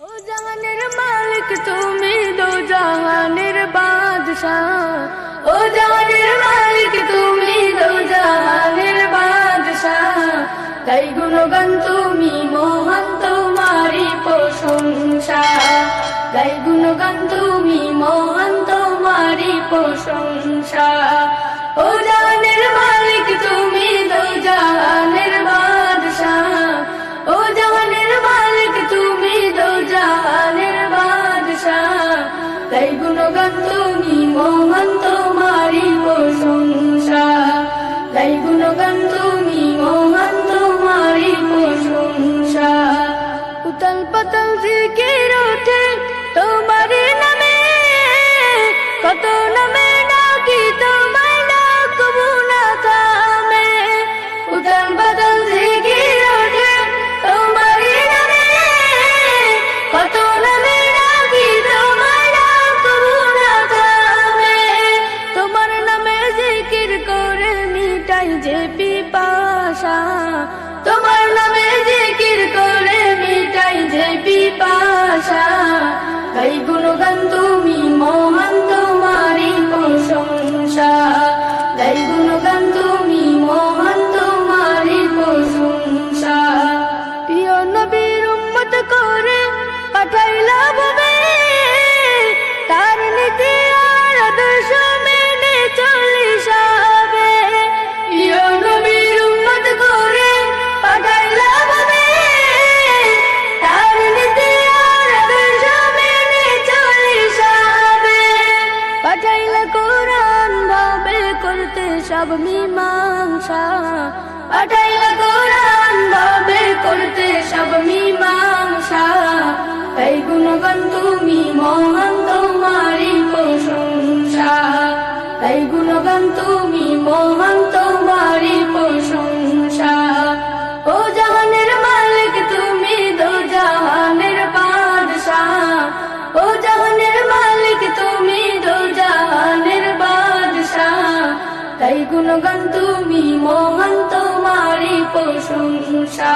ও ও জাহানের তাই গুণগান তুমি, মহান তোমারি প্রশংসা। তাই গুণগান তুমি, মহান তোমারি প্রশংসা। ও গাই গুণগান যে পিপাসা। তোমার নামে কির করে মিটাই যে পিপাসা। গাই গুণগান তুমি মহান তোমারই প্রশংসা। সব মীমাংসা। পাঠাইল কোরআন বাবে তাই গুণগান তুমি মহান তোমারই প্রশংসা।